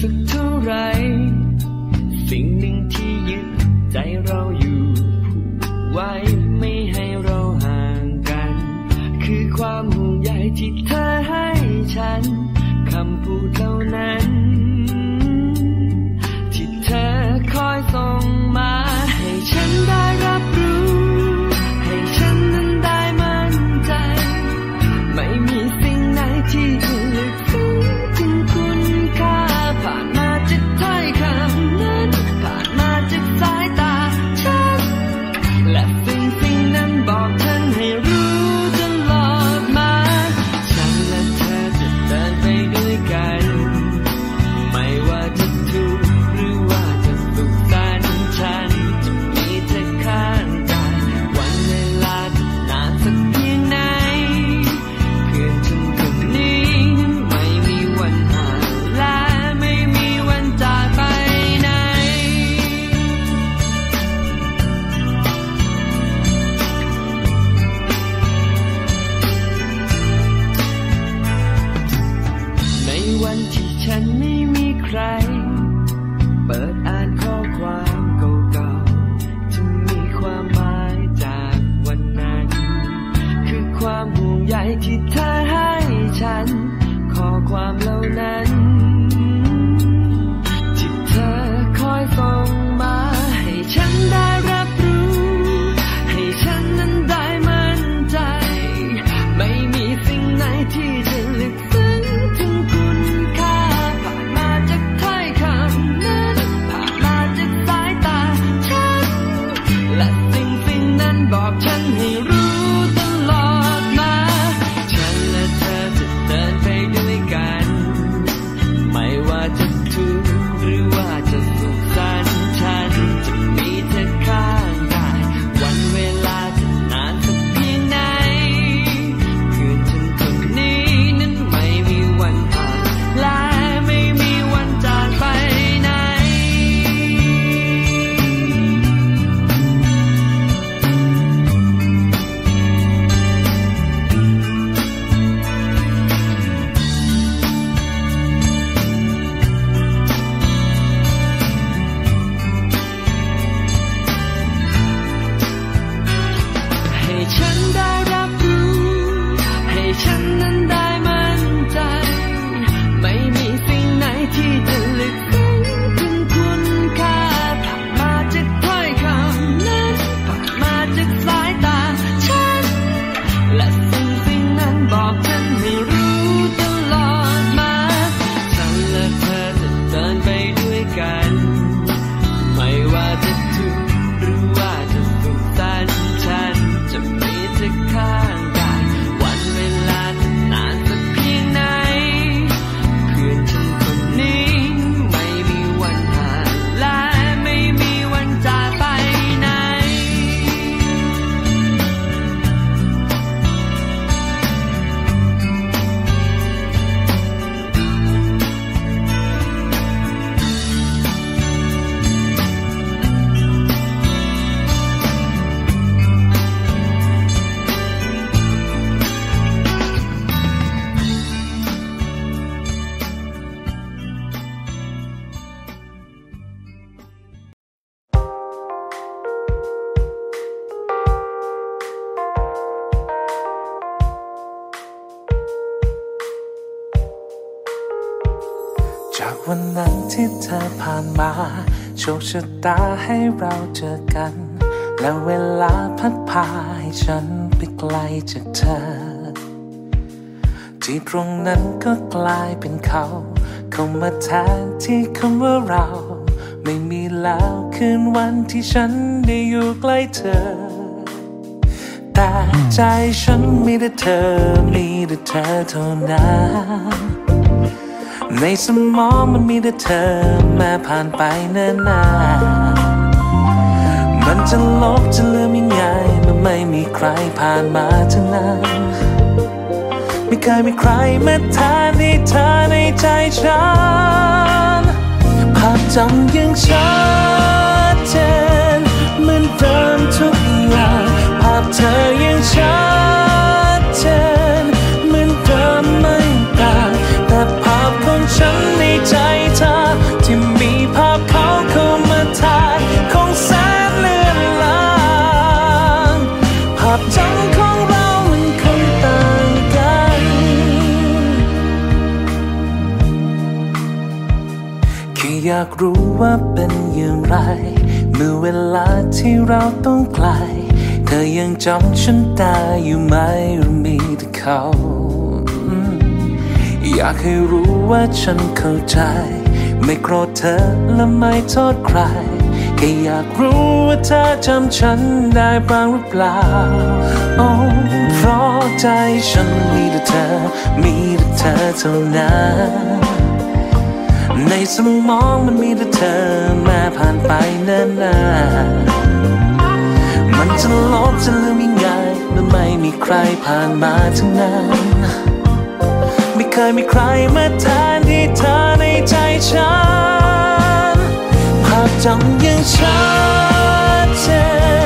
perfect วันนั้นที่เธอผ่านมา โชคชะตาให้เราเจอกัน แล้วเวลาพัดพาให้ฉันไปไกลจากเธอ ที่ตรงนั้นก็กลายเป็นเขา เข้ามาแทนที่คำว่าเรา ไม่มีแล้วคืนวันที่ฉันได้อยู่ใกล้เธอ แต่ใจฉันมีแต่เธอ มีแต่เธอเท่านั้น ในสมองมันมีแต่เธอแม้ผ่านไปเนิ่นนานมันจะลบจะลืมยังไงมันไม่มีใครผ่านมาทั้งนั้นไม่เคยมีใครมาแทนที่เธอในใจฉันภาพจำยังชัดเจนเหมือนเดิมทุกอย่างภาพเธอยังชัดเจน ใจเธอ ที่มีภาพเขาเข้ามาถ่ายคงแสนเลือนลางภาพจำของเรามันคงต่างกัน แค่อยากรู้ว่าเป็นอย่างไร เมื่อเวลาที่เราต้องไกล เธอยังจำฉันได้อยู่ไหมหรือมีแต่เขา อยากให้รู้ว่าฉันเข้าใจ ไม่โกรธเธอและไม่โทษใคร แค่อยากรู้ว่าเธอจำฉันได้บ้างหรือเปล่าโอ้เพราะใจฉันมีแต่เธอ มีแต่เธอเท่านั้นในสมองมันมีแต่เธอแม้ผ่านไปนิ่นนานมันจะลบจะลืมยังไงเมันไม่มีใครผ่านมาทั้งนั้น ยมีใครมาแทนที่เธอในใจฉัน ภาพจำยังชัดเจน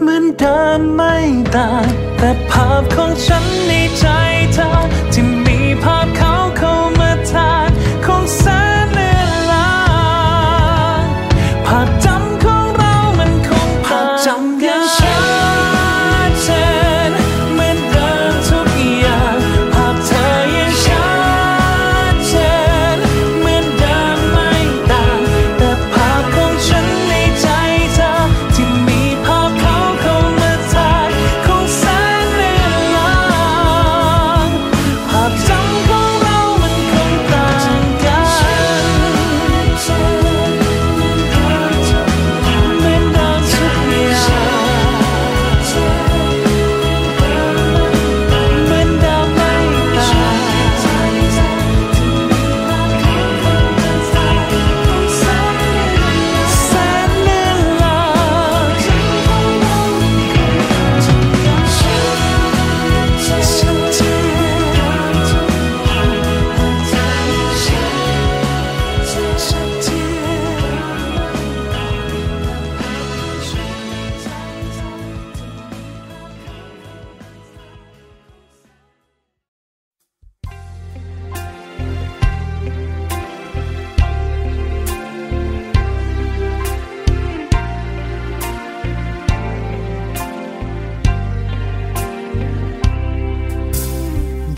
เหมือนเดิมไม่ต่างแต่ภาพของฉันในใจเธอที่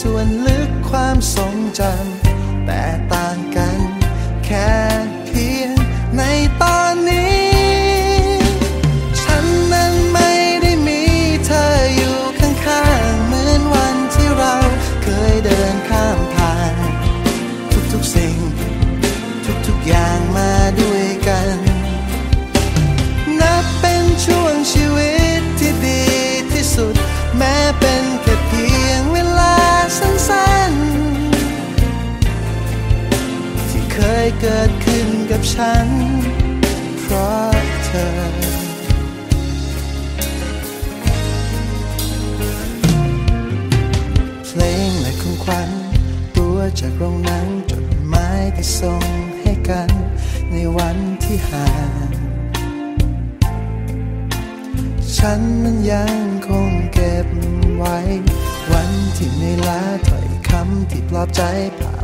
ส่วนลึกความทรงจำ ฉัน เพราะเธอ เพลงและของขวัญตัวจากโรงหนังจดหมายที่ส่งให้กัน ในวันที่ห่างฉันมันยังคงเก็บไว้ วันที่ในอยล้าถ้อยคำที่ปลอบใจภา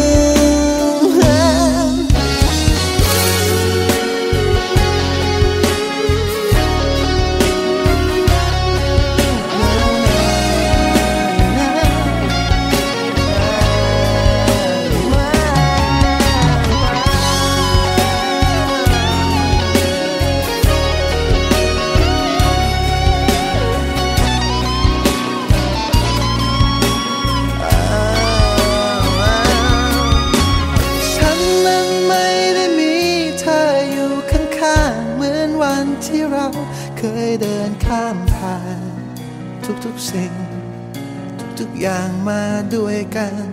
ข้ามผ่านทุกๆสิ่ง ทุกๆอย่างมาด้วยกัน